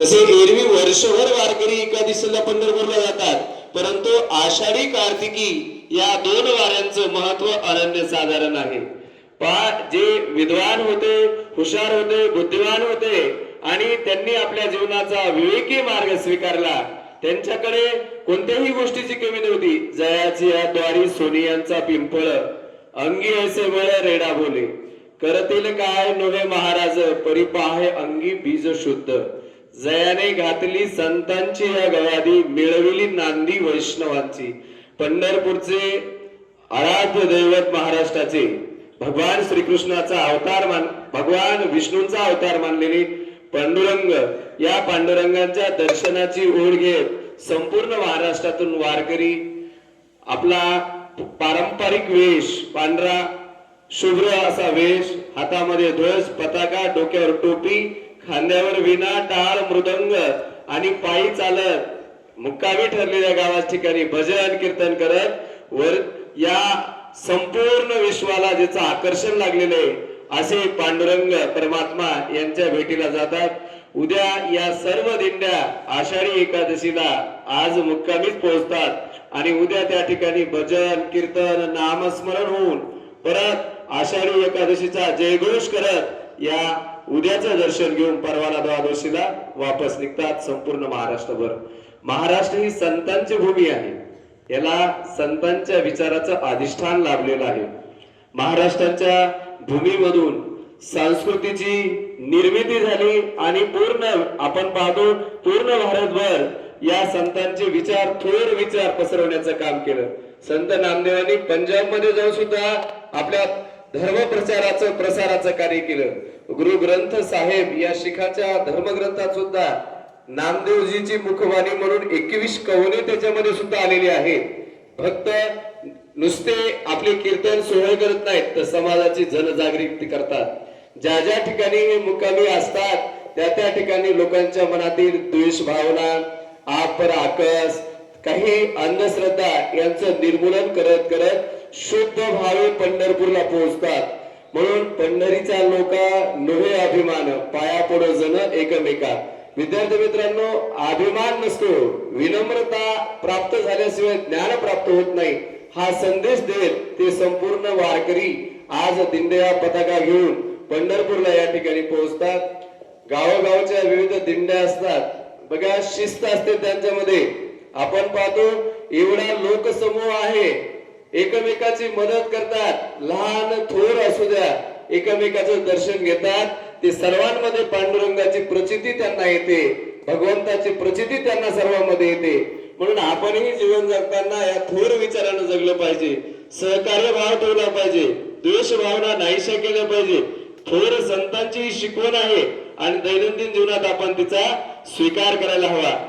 तसे एरवी वर्षभर वारकरी एकादशीला पंढरपूरला जातात. परंतु आषाढी कार्तिकी या दोन वाऱ्यांचं महत्त्व अनन्य साधारण आहे. पहा जे विद्वान होते हुशार होते बुद्धिमान होते आणि त्यांनी आपल्या जीवनाचा विवेकी मार्ग स्वीकारला. त्यांच्याकडे कोणत्याही गोष्टीची कमी नव्हती. जयाची या द्वारी सोनियांचा पिंपळ अंगी ऐसे वळ रेडा बोले. करतील काय नव्हे महाराज परिपाहे अंगी बीज शुद्ध. जयाने घातली संतांची या गवादी मिळविली नांदी वैष्णवांची. पंढरपूरचे आराध्य दैवत महाराष्ट्राचे. भगवान श्रीकृष्णाचा अवतार मान भगवान विष्णूंचा अवतार मानलेली पांडुरंग. या पांडुरंगांच्या दर्शनाची ओढ घेत संपूर्ण महाराष्ट्रातून वारकरी आपला पारंपरिक वेश पांढरा शुभ्र असा वेश हातामध्ये ध्वज पताका डोक्यावर टोपी खांद्यावर विना टाळ मृदंग आणि पायी चालत मुक्कामी ठरलेल्या गावाच्या ठिकाणी भजन कीर्तन करत वर या संपूर्ण विश्वाला ज्याचं आकर्षण लागलेलं आहे असे पांडुरंग परमात्मा यांच्या भेटीला जातात. उद्या या सर्व दिंड्या आषाढी एकादशीला आज मुक्कामीच पोहोचतात आणि उद्या त्या ठिकाणी भजन कीर्तन नामस्मरण होऊन परत आषाढी एकादशीचा जयघोष करत या उद्याचं दर्शन घेऊन परवाला द्वादशीला वापस निघतात संपूर्ण महाराष्ट्रभर. महाराष्ट्र ही संतांची भूमी आहे. याला संतांच्या विचाराचं अधिष्ठान लाभलेलं आहे. महाराष्ट्राच्या भूमीमधून संस्कृतीची निर्मिती झाली आणि पूर्ण आपण पाहतो पूर्ण भारतभर या संतांचे विचार थोर विचार पसरवण्याचं काम केलं. संत नामदेवांनी पंजाबमध्ये जाऊन सुद्धा आपल्या धर्मप्रचाराचं प्रसाराचं कार्य केलं. गुरु ग्रंथ साहेब या शिखाच्या धर्मग्रंथात सुद्धा नामदेवजीची मुखवाणी म्हणून एकवीस कवने त्याच्यामध्ये सुद्धा आलेली आहेत. भक्त नुसते आपले कीर्तन सोहळे करत नाहीत तर समाजाची जनजागृती करतात. ज्या ज्या ठिकाणी मुकामी असतात त्या त्या ठिकाणी लोकांच्या मनातील द्वेष भावना आपर आकस काही अंधश्रद्धा यांचं निर्मूलन करत करत शुद्ध भावे पंढरपूरला पोहोचतात. म्हणून पंढरीचा लोका नव्हे अभिमान पाया पडो जण एकमेका विद्यार्थी मित्रांनो अभिमान नसतो. विनम्रता प्राप्त झाल्याशिवाय ज्ञान प्राप्त होत नाही. हा संदेश देत ते संपूर्ण वारकरी आज दिंड्या पताका घेऊन पंढरपूरला या ठिकाणी पोहोचतात. गावोगावच्या विविध दिंड्या असतात. बघा शिस्त असते त्यांच्यामध्ये. आपण पाहतो एवढा लोकसमूह आहे. एकमेकाची मदत करतात. लहान थोर असू द्या एकमेकाचं दर्शन घेतात. ते सर्वांमध्ये पांडुरंगाची प्रचिती त्यांना येते. भगवंताची प्रचिती त्यांना सर्वांमध्ये येते. म्हणून आपणही जीवन जगताना या थोर विचारानं जगलं पाहिजे. सहकार्य भाव ठेवला पाहिजे. द्वेष भावना नाहीशा केल्या पाहिजे. थोर संतांची शिकवण आहे. आणि दैनंदिन जीवनात आपण तिचा स्वीकार करायला हवा.